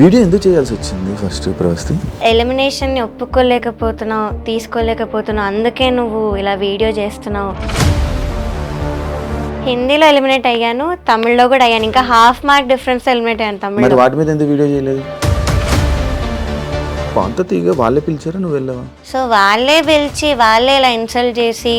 Video ఎందుకు చేయాల్సి వచ్చింది ఫస్ట్ ప్రవస్తి? ఎలిమినేషన్ని ఒప్పుకోలేకపోతున్నావు తీసుకోలేకపోతున్నావు అందుకే నువ్వు ఇలా వీడియో చేస్తున్నావు. హిందీలో ఎలిమినేట్ అయ్యాను తమిళ్ళో కూడా అయ్యాను ఇంకా హాఫ్ మార్క్ డిఫరెన్స్ ఎలిమినేట్ అయ్యాను మరి వాటి మీద ఎందుకు వీడియో చేయలేదు? అంత తీగ వాళ్ళే పిలిచారా నువ్వు వెళ్ళావా? సో వాళ్ళే పిలిచి వాళ్ళే ఇలా ఇన్సల్ట్ చేసి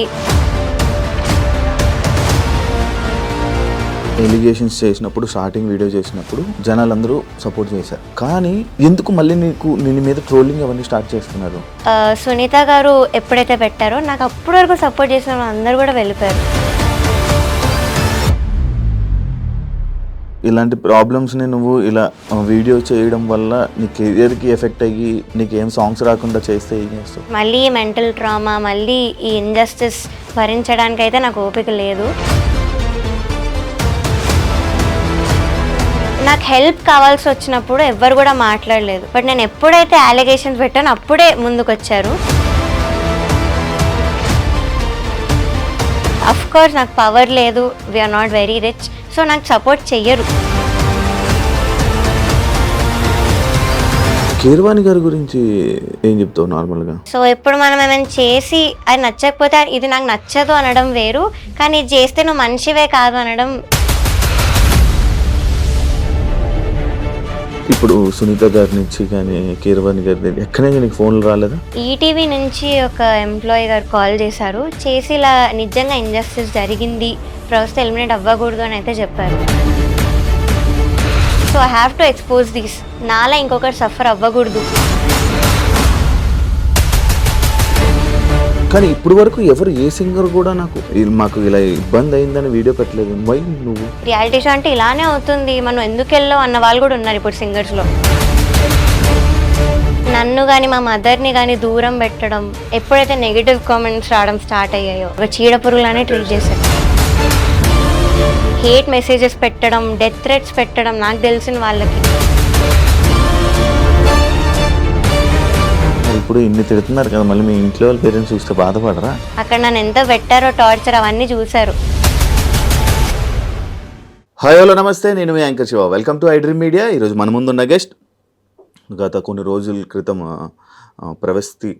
ఎలిగేషన్స్ చేసినప్పుడు స్టార్టింగ్ వీడియో చేసినప్పుడు జనాలందరూ సపోర్ట్ చేశారు. కానీ ఎందుకు మళ్ళీ నీకు నిన్ను మీద ట్రోలింగ్ అవన్నీ స్టార్ట్ చేస్తున్నారు? సునీత గారు ఎప్పుడైతే పెట్టారో నాకు అప్పటి వరకు సపోర్ట్ చేసిన అందరూ కూడా వెళ్ళిపోయారు. ఇలాంటి ప్రాబ్లమ్స్ని నువ్వు ఇలా వీడియో చేయడం వల్ల నీ కెరియర్కి ఎఫెక్ట్ అయ్యి నీకు ఏం సాంగ్స్ రాకుండా చేస్తే ఏం చేస్తావు? మళ్ళీ మెంటల్ ట్రామా మళ్ళీ ఈ ఇంజస్టిస్ భరించడానికి అయితే నాకు ఓపిక లేదు. నాకు హెల్ప్ కావాల్సి వచ్చినప్పుడు ఎవ్వరు కూడా మాట్లాడలేదు. బట్ నేను ఎప్పుడైతే అలిగేషన్స్ పెట్టానో అప్పుడే ముందుకు వచ్చారు అఫ్ కోర్స్ నాకు పవర్ లేదు. We are not very rich so నాకు సపోర్ట్ చెయ్యరు. కీర్వాణి గారి గురించి ఏం చెప్తావు నార్మల్గా? సో ఇప్పుడు మనం ఏమైనా చేసి అది నచ్చకపోతే ఇది నాకు నచ్చదు అనడం వేరు. కానీ చేస్తే నువ్వు మనిషివే కాదు అనడం ఇప్పుడు సునీత గారి నుంచి కానీ కీరవాణి గారి దగ్గర ఎక్కడే నీకు ఫోన్లు రాలేదా? ఈటీవీ నుంచి ఒక ఎంప్లాయీ గారు కాల్ చేశారు. చేసి ఇలా నిజంగా ఇంజస్టిస్ జరిగింది. ప్రస్తుతం ఎలిమినేట్ అవ్వకూడదు అని అయితే చెప్పారు. So I have to expose these నాలా ఇంకొకటి సఫర్ అవ్వకూడదు. కానీ ఇప్పుడు వరకు ఎవరు ఏ సింగర్ కూడా నాకు "ఇది మాకు ఇలా ఇబ్బంది అయిందని వీడియో పెట్టలేదు. వై నువ్వు. రియాలిటీ షో అంటే ఇలానే అవుతుంది. మనం ఎందుకు వెళ్ళావు అన్న వాళ్ళు కూడా ఉన్నారు ఇప్పుడు సింగర్స్లో నన్ను కానీ మా మదర్ని కానీ దూరం పెట్టడం ఎప్పుడైతే నెగిటివ్ కామెంట్స్ రావడం స్టార్ట్ అయ్యాయో ఒక చీడ పురుగులానే ట్రీట్ చేశారు. హేట్ మెసేజెస్ పెట్టడం డెత్ థ్రెట్స్ పెట్టడం నాకు తెలిసిన వాళ్ళకి. ఇప్పుడు ఇన్ని తిడుతున్నారు కదా మళ్ళీ మీ ఇంట్లో వాళ్ళ పేరెంట్స్ చూస్తే బాధపడరా? అక్కడ నన్ను ఎంత పెట్టారో టార్చర్ అవన్నీ చూశారు. హాయ్ హలో నమస్తే నేను మీ anchor Shiva. Welcome to iDream Media ఈరోజు మన ముందున్న గెస్ట్ గత కొన్ని రోజుల క్రితం ప్రవస్తి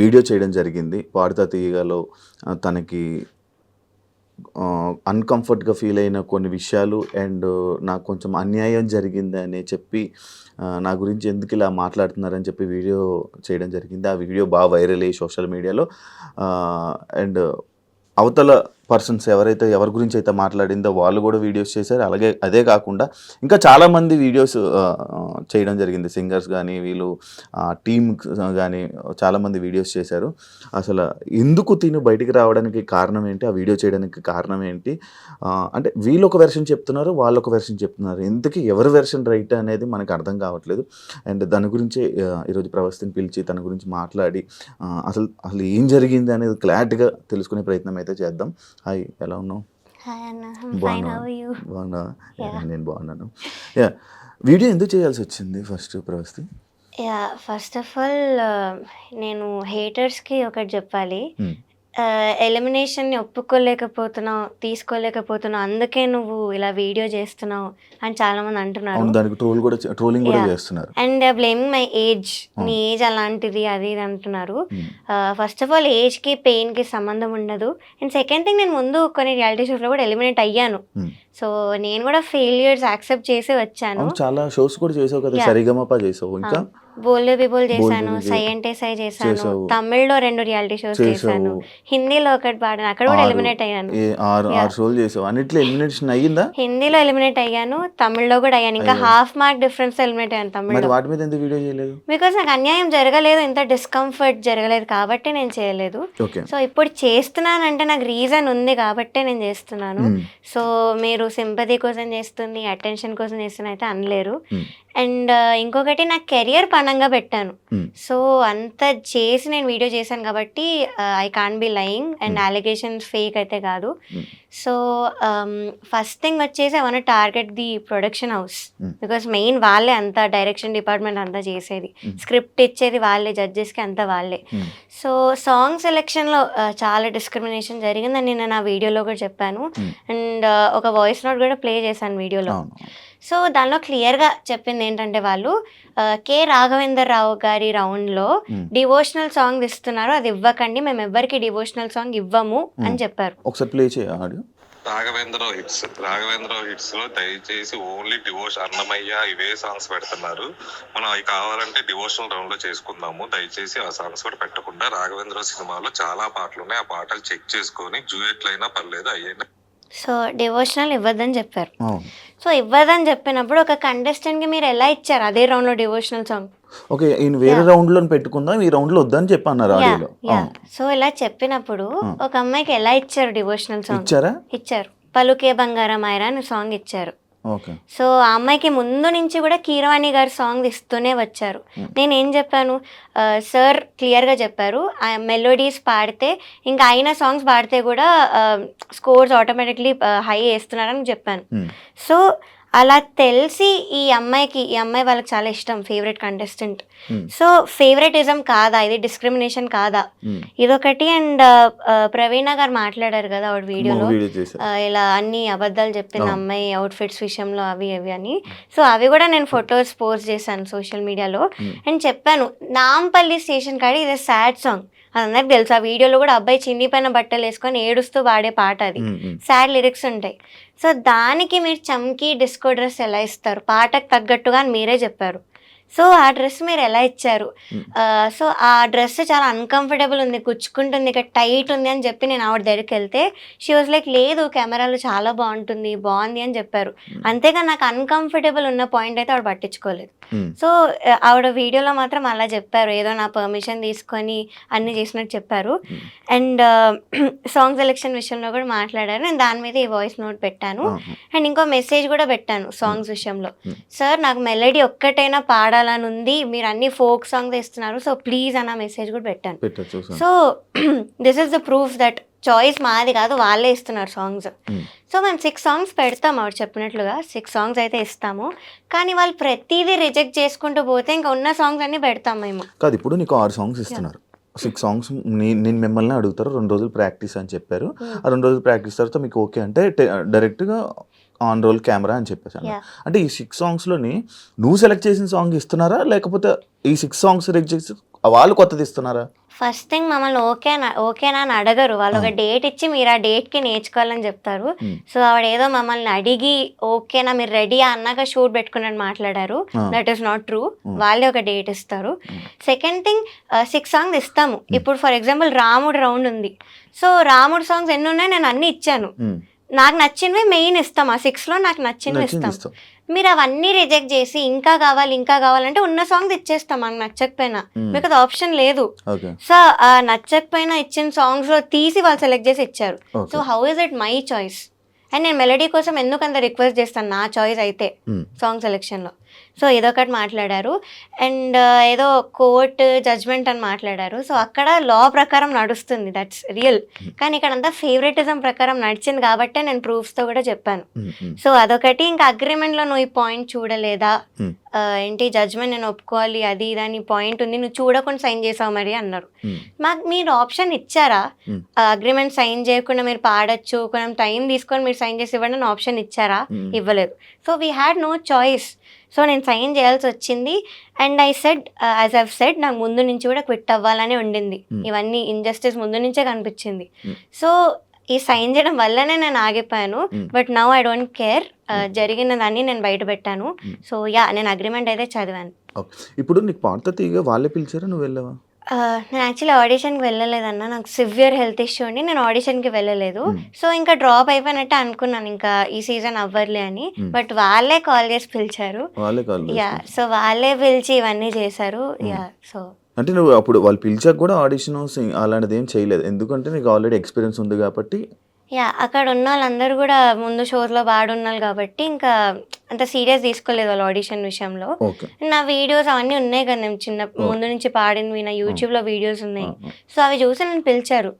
వీడియో చేయడం జరిగింది. పాడుతా తీయగలో తనకి అన్కంఫర్ట్గా ఫీల్ అయిన కొన్ని విషయాలు అండ్ నాకు కొంచెం అన్యాయం జరిగింది అని చెప్పి నా గురించి ఎందుకు ఇలా మాట్లాడుతున్నారని చెప్పి వీడియో చేయడం జరిగింది. ఆ వీడియో బాగా వైరల్ అయ్యి సోషల్ మీడియాలో అండ్ అవతల పర్సన్స్ ఎవరైతే ఎవరి గురించి అయితే మాట్లాడిందో వాళ్ళు కూడా వీడియోస్ చేశారు. అలాగే అదే కాకుండా ఇంకా చాలామంది వీడియోస్ చేయడం జరిగింది. సింగర్స్ కానీ వీళ్ళు టీమ్ కానీ చాలామంది వీడియోస్ చేశారు. అసలు ఎందుకు తిను బయటికి రావడానికి కారణం ఏంటి? ఆ వీడియో చేయడానికి కారణం ఏంటి? అంటే వీళ్ళు ఒక వెర్షన్ చెప్తున్నారు వాళ్ళు ఒక వెర్షన్ చెప్తున్నారు. ఎందుకు ఎవరి వెర్షన్ రైట్ అనేది మనకు అర్థం కావట్లేదు. అండ్ దాని గురించి ఈరోజు ప్రవస్తిని పిలిచి తన గురించి మాట్లాడి అసలు అసలు ఏం జరిగింది అనేది క్లారిటీగా తెలుసుకునే ప్రయత్నం అయితే చేద్దాం. హాయ్ ఎలా ఉన్నావు? బాగున్నా. నేను బాగున్నాను. యా వీడియో ఎందుకు చేయాల్సి వచ్చింది first Pravasthi yeah first of all నేను హేటర్స్కి ఒకటి చెప్పాలి. Hmm. ఎలిమినేషన్ని ఒప్పుకోలేకపోతున్నావు తీసుకోలేకపోతున్నావు అందుకే నువ్వు ఇలా వీడియో చేస్తున్నావు అని చాలామంది అంటున్నారు. అవును దానికి ట్రోల్ కూడా ట్రోలింగ్ కూడా. చేస్తున్నారు. అండ్ బ్లేమింగ్ మై ఏజ్ నీ ఏజ్ అలాంటిది అది ఇది అంటున్నారు. Hmm. ఫస్ట్ ఆఫ్ ఆల్ ఏజ్కి పెయిన్కి సంబంధం ఉండదు. అండ్ సెకండ్ థింగ్ నేను ముందు కొన్ని రియాలిటీ షోస్లో కూడా ఎలిమినేట్ అయ్యాను. Hmm. సో నేను కూడా ఫెయిలియర్స్ యాక్సెప్ట్ చేసి వచ్చాను. చాలా షోస్ కూడా చేసావు కదా. సరిగమప చేసావు. ఇంకా? బోల్డ్ పీపుల్ చేశాను బోల్డ్ సై అంటే సై చేశాను. తమిళ్ళో రెండు రియాలిటీ షోస్ చేశాను. హిందీలో ఒకటి పాడాను అక్కడ కూడా. ఎలిమినేట్ అయ్యాను. ఆరు షోలు చేసావు అన్నిట్లో ఎలిమినేషన్ అయ్యిందా? హిందీలో ఎలిమినేట్ అయ్యాను తమిళ్ళో కూడా అయ్యాను. ఇంకా. హాఫ్ మార్క్ డిఫరెన్స్ ఎలిమినేట్ అయ్యాను మరి తమిళ్ళో వాటి మీద ఎందుకు వీడియో చేయలేదు? బికాస్ నాకు అన్యాయం జరగలేదు ఇంత డిస్కంఫర్ట్ జరగలేదు కాబట్టి నేను చేయలేదు. సో ఇప్పుడు చేస్తున్నానంటే నాకు రీజన్ ఉంది కాబట్టే నేను చేస్తున్నాను. Hmm. సో మీరు సింపతి కోసం చేస్తుంది అటెన్షన్ కోసం చేస్తున్న అయితే అనలేరు. Hmm. అండ్ ఇంకొకటి నా కెరియర్ పనంగా పెట్టాను Hmm. సో అంత చేసి నేను వీడియో చేశాను కాబట్టి I can be lying and allegations fake అయితే కాదు Hmm. సో ఫస్ట్ థింగ్ వచ్చేసి I want target the production house Hmm. Because main వాళ్ళే అంతా డైరెక్షన్ డిపార్ట్మెంట్ అంతా చేసేది Hmm. స్క్రిప్ట్ ఇచ్చేది వాళ్ళే జడ్జెస్కి అంతా వాళ్ళే Hmm. సో సాంగ్ సెలెక్షన్లో చాలా డిస్క్రిమినేషన్ జరిగిందని నేను నా వీడియోలో కూడా చెప్పాను Hmm. అండ్ ఒక వాయిస్ నోట్ కూడా ప్లే చేశాను వీడియోలో సో దానిలో క్లియర్గా చెప్పింది ఏంటంటే వాళ్ళు కె రాఘవేందర్ రావు గారి రౌండ్లో. డివోషనల్ సాంగ్ ఇస్తున్నారు అది ఇవ్వకండి మేము ఎవ్వరికి డివోషనల్ సాంగ్ ఇవ్వము అని. చెప్పారు. ఒకసారి ప్లే చేయ ఆడియో. రాఘవేంద్ర హిట్స్ రాఘవేంద్ర హిట్స్లో దయచేసి ఓన్లీ డివోషన్ అన్నమయ్య ఇవే సాంగ్స్ పెడుతున్నారు. మనం అవి కావాలంటే డివోషనల్ రౌండ్లో చేసుకుందాము. దయచేసి ఆ సాంగ్స్ కూడా పెట్టకుండా రాఘవేంద్ర సినిమాలో చాలా పాటలు ఉన్నాయి ఆ పాటలు చెక్ చేసుకొని జూయెట్లు అయినా పర్లేదు అయ్యైనా సో డివోషనల్ ఇవ్వద్దని చెప్పారు. సో ఇవ్వదని చెప్పినప్పుడు ఒక కంటెస్టెంట్కి మీరు ఎలా ఇచ్చారు అదే రౌండ్లో డివోషనల్ సాంగ్ ఓకే ఈయన వేరే రౌండ్లో పెట్టుకుందాం ఈ రౌండ్లో వద్దని చెప్పి అన్నారు యా ఆడియోలో యా సో ఇలా చెప్పినప్పుడు. ఒక అమ్మాయికి ఎలా ఇచ్చారు డివోషనల్ సాంగ్ ఇచ్చారా? ఇచ్చారు. పలుకే బంగారం ఐరా అని సాంగ్ ఇచ్చారు. సో ఆ అమ్మాయికి ముందు నుంచి కూడా కీరవాణి గారు సాంగ్ ఇస్తూనే వచ్చారు. Hmm. నేను ఏం చెప్పాను సార్ క్లియర్గా చెప్పారు. ఆ మెలోడీస్ పాడితే ఇంకా అయిన సాంగ్స్ పాడితే కూడా స్కోర్స్ ఆటోమేటిక్లీ హై వేస్తున్నారని చెప్పాను. Hmm. సో అలా తెలిసి ఈ అమ్మాయికి ఈ అమ్మాయి వాళ్ళకి చాలా ఇష్టం ఫేవరెట్ కంటెస్టెంట్. సో ఫేవరెటిజం కాదా ఇది డిస్క్రిమినేషన్ కాదా Hmm. ఇదొకటి అండ్ ప్రవీణ గారు మాట్లాడారు కదా ఆవిడ వీడియోలో ఆ, ఇలా అన్ని అబద్ధాలు చెప్పింది. అమ్మాయి అవుట్ఫిట్స్ విషయంలో అవి అవి అని సో అవి కూడా నేను ఫొటోస్ పోస్ట్ చేశాను సోషల్ మీడియాలో. అండ్ చెప్పాను నాంపల్లి స్టేషన్ కాడి ఇది సాడ్ సాంగ్ అది అందరికి తెలుసు. ఆ వీడియోలో కూడా అబ్బాయి చిన్నిపోయిన బట్టలు వేసుకొని ఏడుస్తూ పాడే పాట అది. సాడ్ లిరిక్స్ ఉంటాయి. సో దానికి మీరు చమ్కి డిస్కో డ్రెస్ ఎలా ఇస్తారు? పాటకు తగ్గట్టుగా అని మీరే చెప్పారు. సో ఆ డ్రెస్ మీరు ఎలా ఇచ్చారు. సో ఆ డ్రెస్ చాలా అన్కంఫర్టబుల్ ఉంది కుచ్చుకుంటుంది ఇక్కడ టైట్ ఉంది అని చెప్పి నేను ఆవిడ దగ్గరికి వెళ్తే షీ వాజ్ లైక్ లేదు కెమెరాలో చాలా బాగుంటుంది బాగుంది అని చెప్పారు అంతేగా నాకు అన్కంఫర్టబుల్ ఉన్న పాయింట్ అయితే ఆవిడ పట్టించుకోలేదు. సో ఆవిడ వీడియోలో మాత్రం అలా చెప్పారు ఏదో నా పర్మిషన్ తీసుకొని అన్ని చేసినట్టు చెప్పారు. అండ్ సాంగ్ సెలెక్షన్ విషయంలో కూడా మాట్లాడారు నేను దాని మీద ఈ వాయిస్ నోట్ పెట్టాను. అండ్ ఇంకో మెసేజ్ కూడా పెట్టాను సాంగ్స్ విషయంలో. సార్ నాకు మెలడీ ఒక్కటైనా పాడాలని ఉంది. మీరు అన్ని ఫోక్ సాంగ్స్ ఇస్తున్నారు సో ప్లీజ్ అన్న మెసేజ్ కూడా పెట్టాను so this is the proof that choice మాది కాదు వాళ్ళే ఇస్తున్నారు సాంగ్స్ Hmm. సో మేము సిక్స్ సాంగ్స్ పెడతాం ఆవిడ చెప్పినట్లుగా. సిక్స్ సాంగ్స్ అయితే ఇస్తాము. కానీ వాళ్ళు ప్రతిదీ రిజెక్ట్ చేసుకుంటూ పోతే ఇంకా ఉన్న సాంగ్స్ అన్ని పెడతాం మేము. కాదు ఇప్పుడు నీకు ఆరు సాంగ్స్ ఇస్తున్నారు. సిక్స్ సాంగ్స్ నేను మిమ్మల్ని అడుగుతారు రెండు రోజులు ప్రాక్టీస్ అని చెప్పారు. Hmm. ఆ రెండు రోజులు ప్రాక్టీస్ తర్వాత మీకు ఓకే అంటే డైరెక్ట్గా ఆన్ రోల్ కెమెరా అని చెప్పేసాను. అంటే ఈ సిక్స్ సాంగ్స్లోని నువ్వు సెలెక్ట్ చేసిన సాంగ్ ఇస్తున్నారా? లేకపోతే ఈ సిక్స్ సాంగ్స్ రిజెక్ట్ చేసి వాళ్ళు కొత్తది ఇస్తున్నారా? ఫస్ట్ థింగ్ మమ్మల్ని ఓకేనా ఓకేనా అని అడగరు. వాళ్ళు ఒక డేట్ ఇచ్చి మీరు ఆ డేట్కి నేర్చుకోవాలని చెప్తారు. Hmm. సో ఆవిడ ఏదో మమ్మల్ని అడిగి ఓకేనా మీరు రెడీ అన్నాక షూట్ పెట్టుకున్నట్టు మాట్లాడారు. That is not true Hmm. వాళ్ళే ఒక డేట్ ఇస్తారు. Hmm. Second thing six songs ఇస్తాము. ఇప్పుడు ఫర్ ఎగ్జాంపుల్ రాముడు రౌండ్ ఉంది. సో రాముడు సాంగ్స్ ఎన్ని ఉన్నాయి? నేను అన్ని ఇచ్చాను. Hmm. నాకు నచ్చినవి మెయిన్ ఇస్తాం. ఆ సిక్స్లో నాకు నచ్చినవి ఇస్తాం. మీరు అవన్నీ రిజెక్ట్ చేసి ఇంకా కావాలి ఇంకా కావాలంటే ఉన్న సాంగ్స్ ఇచ్చేస్తాం మాకు నచ్చకపోయినా. Hmm. మీకు అది ఆప్షన్ లేదు. సో ఆ నచ్చకపోయినా ఇచ్చిన సాంగ్స్లో తీసి వాళ్ళు సెలెక్ట్ చేసి ఇచ్చారు. So how is it my choice and నేను మెలడీ కోసం ఎందుకు అంత రిక్వెస్ట్ చేస్తాను? నా చాయిస్ అయితే Hmm. సాంగ్ సెలెక్షన్లో. సో ఇదొకటి మాట్లాడారు. అండ్ ఏదో కోర్ట్ జడ్జ్మెంట్ అని మాట్లాడారు. సో అక్కడ లా ప్రకారం నడుస్తుంది. దట్స్ రియల్ కానీ ఇక్కడ అంతా ఫేవరెటిజం ప్రకారం నడిచింది కాబట్టే నేను ప్రూఫ్స్తో కూడా చెప్పాను. Hmm. Hmm. సో అదొకటి. ఇంకా అగ్రిమెంట్లో నువ్వు ఈ పాయింట్ చూడలేదా? Hmm. ఏంటి జడ్జ్మెంట్ నేను ఒప్పుకోవాలి అది ఇది అని పాయింట్ ఉంది నువ్వు చూడకుండా సైన్ చేసావు మరి అన్నారు Hmm. మాకు మీరు ఆప్షన్ ఇచ్చారా Hmm. అగ్రిమెంట్ సైన్ చేయకుండా మీరు పాడొచ్చు కొంచెం టైం తీసుకొని మీరు సైన్ చేసి ఇవ్వండి ఆప్షన్ ఇచ్చారా Hmm. ఇవ్వలేదు so we had no choice so నేను సైన్ చేయాల్సి వచ్చింది and I said as I've said నాకు ముందు నుంచి కూడా క్విట్ అవ్వాలని ఉండింది Hmm. ఇవన్నీ ఇంజస్టిస్ ముందు నుంచే కనిపించింది Hmm. సో ఈ సైన్ చేయడం వల్లనే నేను ఆగిపోయాను. But now I don't care. జరిగిన దాన్ని నేను బయట పెట్టాను. సో యా నేను అగ్రిమెంట్ అయితే చదివాను. ఓకే. ఇప్పుడు నీకు తీగ వాళ్ళే పిలిచారా? నువ్వు వెళ్ళావా? నేను యాక్చువల్లీ ఆడిషన్కి వెళ్ళలేదన్న. నాకు సివియర్ హెల్త్ ఇష్యూ ఉండి నేను ఆడిషన్కి వెళ్ళలేదు. సో ఇంకా డ్రాప్ అయిపోయినట్టే అనుకున్నాను. ఇంకా ఈ సీజన్ అవ్వర్లే అని. బట్ వాళ్ళే కాల్ చేసి పిలిచారు. యా సో వాళ్ళే పిలిచి ఇవన్నీ చేశారు. యా సో అంటే నువ్వు అప్పుడు వాళ్ళు పిలిచాక కూడా ఆడిషన్ అలాంటిది ఏం చేయలేదు. ఎందుకంటే నీకు ఆల్రెడీ ఎక్స్పీరియన్స్ ఉంది కాబట్టి. యా అక్కడ ఉన్న వాళ్ళందరూ కూడా ముందు షోస్లో బాడున్నారు కాబట్టి ఇంకా అంత సీరియస్ తీసుకోలేదు వాళ్ళు ఆడిషన్ విషయంలో. నా వీడియోస్ అవన్నీ ఉన్నాయి కదా నేను చిన్న ముందు నుంచి పాడినవి నా యూట్యూబ్లో వీడియోస్ ఉన్నాయి. సో అవి చూసి నన్ను పిలిచారు.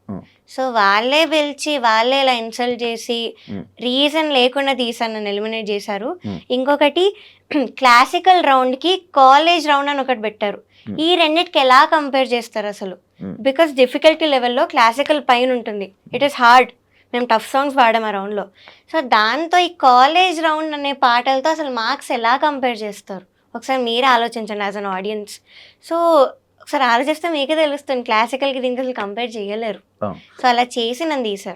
సో వాళ్ళే పిలిచి వాళ్ళే ఇలా ఇన్సల్ట్ చేసి. రీజన్ లేకుండా తీసాను నన్ను ఎలిమినేట్ చేశారు. ఇంకొకటి క్లాసికల్ రౌండ్కి కాలేజ్ రౌండ్ అని ఒకటి పెట్టారు. ఈ రెండిటికి ఎలా కంపేర్ చేస్తారు అసలు? Hmm. బికాస్ డిఫికల్టీ లెవెల్లో క్లాసికల్ పైన ఉంటుంది. ఇట్ ఈస్ హార్డ్ మేము టఫ్ సాంగ్స్ పాడాం ఆ రౌండ్లో సో దాంతో ఈ కాలేజ్ రౌండ్ అనే పాటలతో అసలు మార్క్స్ ఎలా కంపేర్ చేస్తారు? ఒకసారి మీరే ఆలోచించండి యాజ్ అన్ ఆడియన్స్ సో ఒకసారి ఆలోచిస్తే మీకే తెలుస్తుంది క్లాసికల్కి దీనికి అసలు కంపేర్ చేయలేరు. సో అలా చేసి నన్ను తీశారు